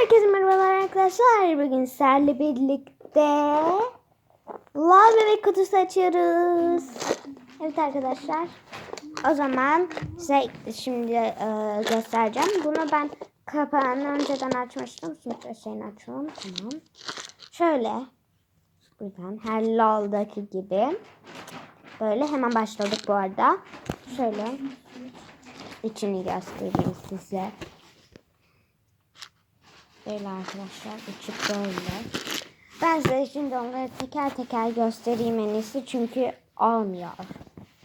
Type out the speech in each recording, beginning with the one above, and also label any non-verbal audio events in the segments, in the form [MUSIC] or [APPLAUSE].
Herkese merhabalar arkadaşlar. Bugün sizlerle birlikte Love bebek kutusu açıyoruz. Evet arkadaşlar. O zaman size şimdi e, göstereceğim. Bunu ben kapağını önceden açmıştım. Şimdi şeyini açalım. Tamam. Şöyle. Buradan her LOL'daki gibi. Böyle hemen başladık bu arada. Şöyle. içini göstereyim size. Böyle arkadaşlar içi böyle. Ben size şimdi onları teker teker göstereyim en iyisi çünkü olmuyor.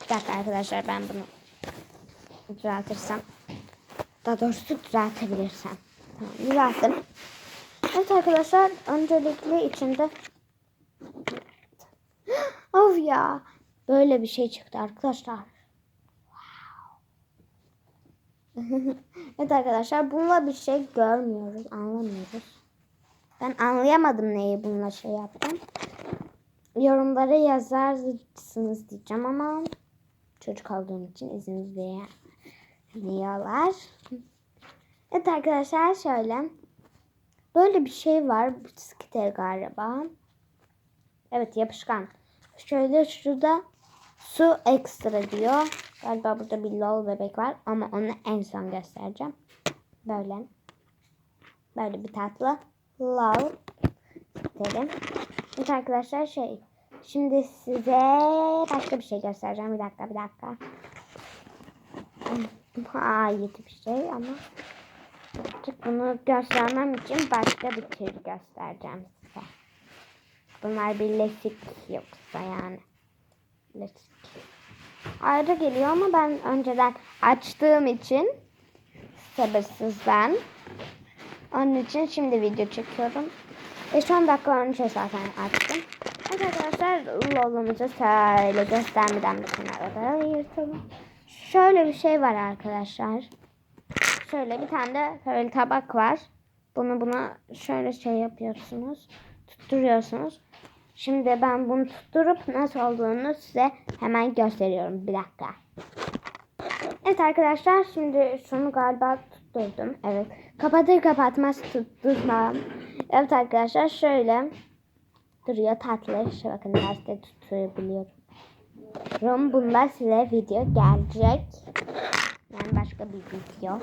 Bir dakika arkadaşlar ben bunu düzeltirsem. Daha doğrusu düzeltebilirsem. Tamam düzelttim. Evet arkadaşlar öncelikle içinde [GASPS] of ya böyle bir şey çıktı arkadaşlar. [LAUGHS] evet arkadaşlar bununla bir şey görmüyoruz, anlamıyoruz. Ben anlayamadım neyi bununla şey yaptım. Yorumlara yazarsınız diyeceğim ama çocuk olduğum için izin vermiyorlar. Evet arkadaşlar şöyle. Böyle bir şey var. Bisiklet galiba. Evet yapışkan. Şöyle şurada su ekstra diyor. Galiba burada bir lol bebek var ama onu en son göstereceğim. Böyle. Böyle bir tatlı lol dedim. Evet arkadaşlar şey. Şimdi size başka bir şey göstereceğim. Bir dakika bir dakika. Ait bir şey ama artık bunu göstermem için başka bir tür göstereceğim size. Bunlar birleşik yoksa yani. Birleşik ayrı geliyor ama ben önceden açtığım için sabırsızdan. Onun için şimdi video çekiyorum. Şu 10 dakika önce zaten açtım. Evet arkadaşlar lolumuzu şöyle göstermeden bir kenara yırtalım. Şöyle bir şey var arkadaşlar. Şöyle bir tane de böyle tabak var. Bunu buna şöyle şey yapıyorsunuz. Tutturuyorsunuz. Şimdi ben bunu tutturup nasıl olduğunu size hemen gösteriyorum. Bir dakika. Evet arkadaşlar şimdi şunu galiba tutturdum. Evet. Kapatır kapatmaz tutturmam. Evet arkadaşlar şöyle duruyor tatlı. Şu bakın derste tutturabiliyorum. Bunda size video gelecek. Yani başka bir video.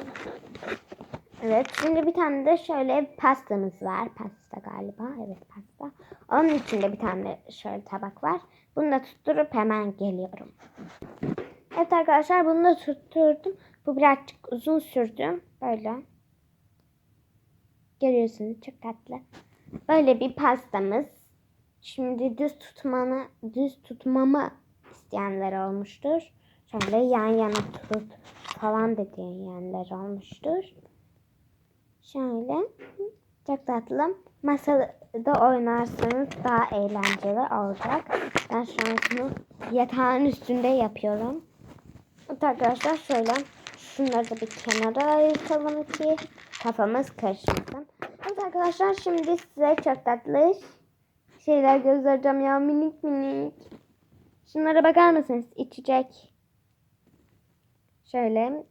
Evet şimdi bir tane de şöyle pastamız var. Pasta galiba. Evet pasta. Onun içinde bir tane şöyle tabak var. Bunu da tutturup hemen geliyorum. Evet arkadaşlar bunu da tutturdum. Bu birazcık uzun sürdü. Böyle. Görüyorsunuz çok tatlı. Böyle bir pastamız. Şimdi düz tutmanı, düz tutmamı isteyenler olmuştur. Şöyle yan yana tut falan dediğinler olmuştur. Şöyle çok tatlı. Masada oynarsanız daha eğlenceli olacak. Ben şu an şunu yatağın üstünde yapıyorum. Arkadaşlar şöyle şunları da bir kenara ayırtalım ki kafamız karışmasın. Evet arkadaşlar şimdi size çok tatlı şeyler göstereceğim ya minik minik. Şunlara bakar mısınız? İçecek. Şöyle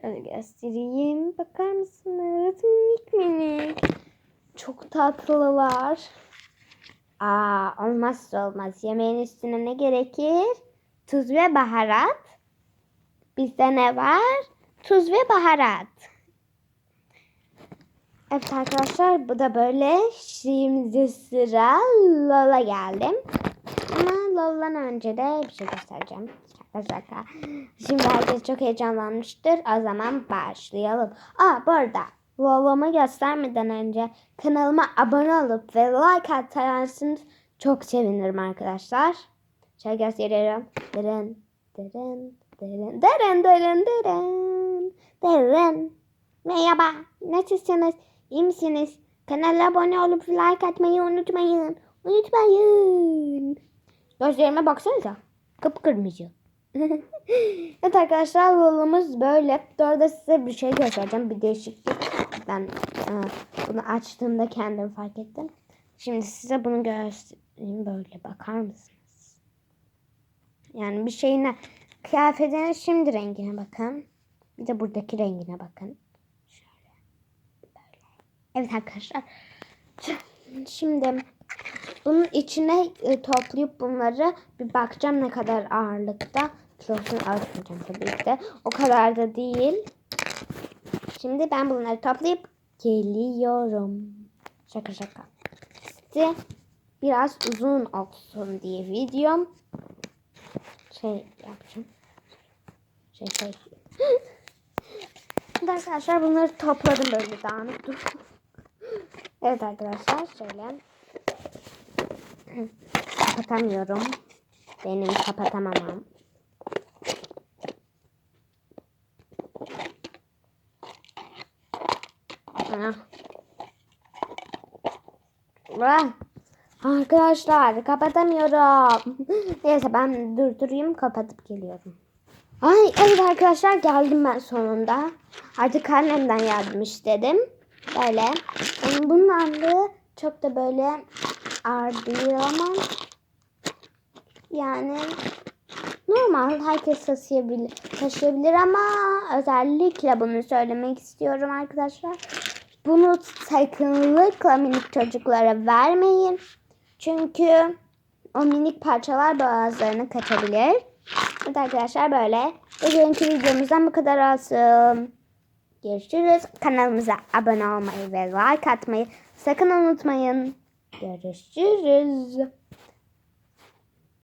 Şöyle göstereyim. Bakar mısınız? Minik minik. Çok tatlılar. Aa, olmazsa olmaz. Yemeğin üstüne ne gerekir? Tuz ve baharat. Bizde ne var? Tuz ve baharat. Evet arkadaşlar bu da böyle. Şimdi sıra Lola geldim. Ama Lola'dan önce de bir şey göstereceğim. Şaka. Şimdi herkes çok heyecanlanmıştır. O zaman başlayalım. Aa bu arada Lola'mı göstermeden önce kanalıma abone olup ve like atarsanız çok sevinirim arkadaşlar. Şöyle gösteriyorum. Dırın, dırın, dırın, dırın, dırın, dırın, dırın. Merhaba, nasılsınız? İyi misiniz? Kanala abone olup like atmayı unutmayın. Unutmayın. Gözlerime baksanıza. Kıpkırmızı. [LAUGHS] evet arkadaşlar yolumuz böyle. Bu arada size bir şey göstereceğim. Bir değişiklik. Ben e, bunu açtığımda kendim fark ettim. Şimdi size bunu göstereyim. Böyle bakar mısınız? Yani bir şeyine kıyafetinin şimdi rengine bakın. Bir de buradaki rengine bakın. Şöyle. Böyle. Evet arkadaşlar. Şimdi bunun içine e, toplayıp bunları bir bakacağım ne kadar ağırlıkta. Kilosunu ölçmeyeceğim tabii ki de. O kadar da değil. Şimdi ben bunları toplayıp geliyorum. Şaka şaka. İşte biraz uzun olsun diye videom şey yapacağım. Şey şey. [GASPS] Arkadaşlar bunları topladım böyle dağınık dur. [LAUGHS] evet arkadaşlar şöyle. Kapatamıyorum. Benim kapatamamam. Vah. Arkadaşlar kapatamıyorum. Neyse ben durdurayım kapatıp geliyorum. Ay evet arkadaşlar geldim ben sonunda. Artık annemden yardım istedim. Böyle. Yani bunun ağırlığı çok da böyle ağır ama yani normal herkes taşıyabilir, taşıyabilir ama özellikle bunu söylemek istiyorum arkadaşlar. Bunu sakınlıkla minik çocuklara vermeyin. Çünkü o minik parçalar boğazlarını kaçabilir. Evet arkadaşlar böyle. Bugünkü videomuzdan bu kadar olsun. Görüşürüz. Kanalımıza abone olmayı ve like atmayı sakın unutmayın. Görüşürüz.